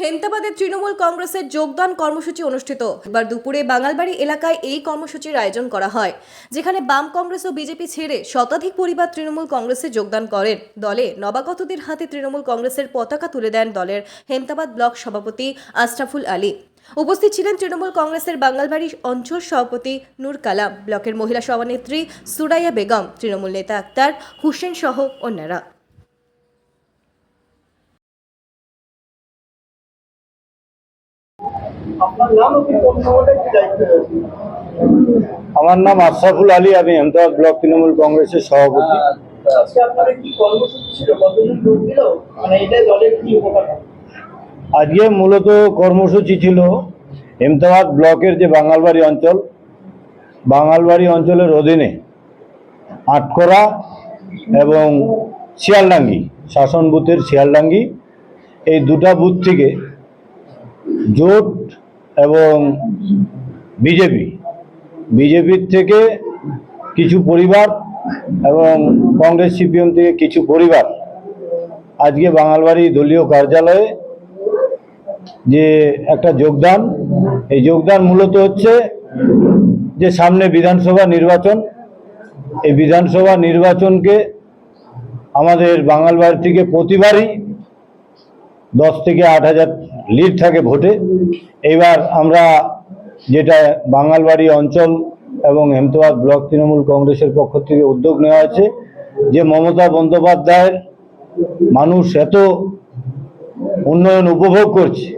হেমতাবাদের তৃণমূল কংগ্রেসের যোগদান কর্মসূচি অনুষ্ঠিত। এবার দুপুরে বাঙালবাড়ি এলাকায় এই কর্মসূচির আয়োজন করা হয়, যেখানে বাম কংগ্রেস ও বিজেপি ছেড়ে শতাধিক পরিবার তৃণমূল কংগ্রেসে যোগদান করেন। দলে নবাগতদের হাতে তৃণমূল কংগ্রেসের পতাকা তুলে দেন দলের হেমতাবাদ ব্লক সভাপতি আশরাফুল আলী। উপস্থিত ছিলেন তৃণমূল কংগ্রেসের বাঙালবাড়ি অঞ্চল সভাপতি নূর কালাম, ব্লকের মহিলা সভানেত্রী সুরাইয়া বেগম, তৃণমূল নেতা আক্তার হুসেন সহ অন্যরা। আমার নাম আশরাফুল আলী আমি আহমেদাবাদ ব্লক তৃণমূল কংগ্রেসের সভাপতি। আজকে যোগ দিল মানে? আজকে মূলত কর্মসূচি ছিল হেমতাবাদ ব্লকের যে বাঙালবাড়ি অঞ্চল বাঙালবাড়ি অঞ্চলের অধীনে আটকরা এবং শিয়ালডাঙ্গি শাসন বুথের শিয়ালডাঙ্গি এই দুটা বুথ থেকে জোট এবং বিজেপি, বিজেপির থেকে কিছু পরিবার এবং কংগ্রেস, সিপিএম থেকে কিছু পরিবার আজকে বাঙালবাড়ি দলীয় কার্যালয়ে যে একটা যোগদান, এই যোগদান মূলত হচ্ছে যে সামনে বিধানসভা নির্বাচন। এই বিধানসভা নির্বাচনকে আমাদের বাঙালবাড়ি থেকে প্রতিবারই দশ থেকে আট হাজার লিড থাকে ভোটে। এইবার আমরা যেটা বাঙালবাড়ি অঞ্চল এবং হেমতাবাদ ব্লক তৃণমূল কংগ্রেসের পক্ষ থেকে উদ্যোগ নেওয়া হয়েছে যে মমতা বন্দ্যোপাধ্যায়ের মানুষ এত উন্নয়ন উপভোগ করছে,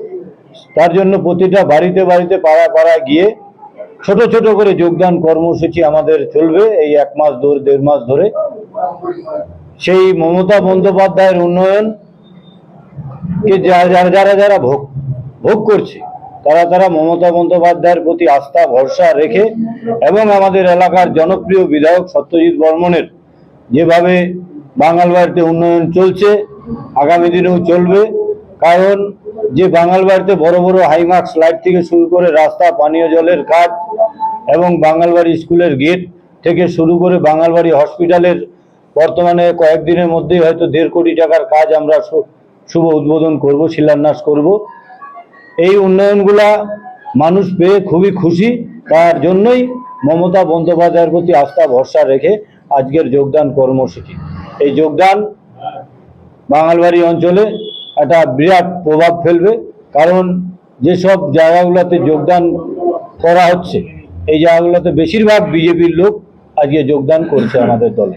তার জন্য প্রতিটা বাড়িতে বাড়িতে পাড়া পাড়া গিয়ে ছোট ছোট করে যোগদান কর্মসূচি আমাদের চলবে এই এক মাস ধরে, দেড় মাস ধরে। সেই মমতা বন্দ্যোপাধ্যায়ের উন্নয়ন কে যারা যারা যারা ভোগ ভোগ করছে, তারা তারা মমতা বন্দ্যোপাধ্যায়ের প্রতি আস্থা, ভরসা রেখে এবং আমাদের এলাকার জনপ্রিয় বিধায়ক সত্যজিৎ বর্মনের যেভাবে বাঙালবাড়িতে উন্নয়ন চলছে, আগামী দিনেও চলবে, কারণ যে বাঙালবাড়িতে বড় বড় হাইমার্কস লাইট থেকে শুরু করে রাস্তা, পানীয় জলের কাজ এবং বাঙালবাড়ি স্কুলের গেট থেকে শুরু করে বাঙালবাড়ি হসপিটালের বর্তমানে কয়েকদিনের মধ্যেই হয়তো দেড় কোটি টাকার কাজ আমরা শুভ উদ্বোধন করব, শিলান্যাস করব। এই উন্নয়নগুলা মানুষ পেয়ে খুবই খুশি। তার জন্যই মমতা বন্দ্যোপাধ্যায়ের প্রতি আস্থা, ভরসা রেখে আজকের যোগদান কর্মসূচি। এই যোগদান বাঙালবাড়ি অঞ্চলে একটা বিরাট প্রভাব ফেলবে। কারণ যেসব জায়গাগুলোতে যোগদান করা হচ্ছে, এই জায়গাগুলোতে বেশিরভাগ বিজেপির লোক আজকে যোগদান করছে আমাদের দলে।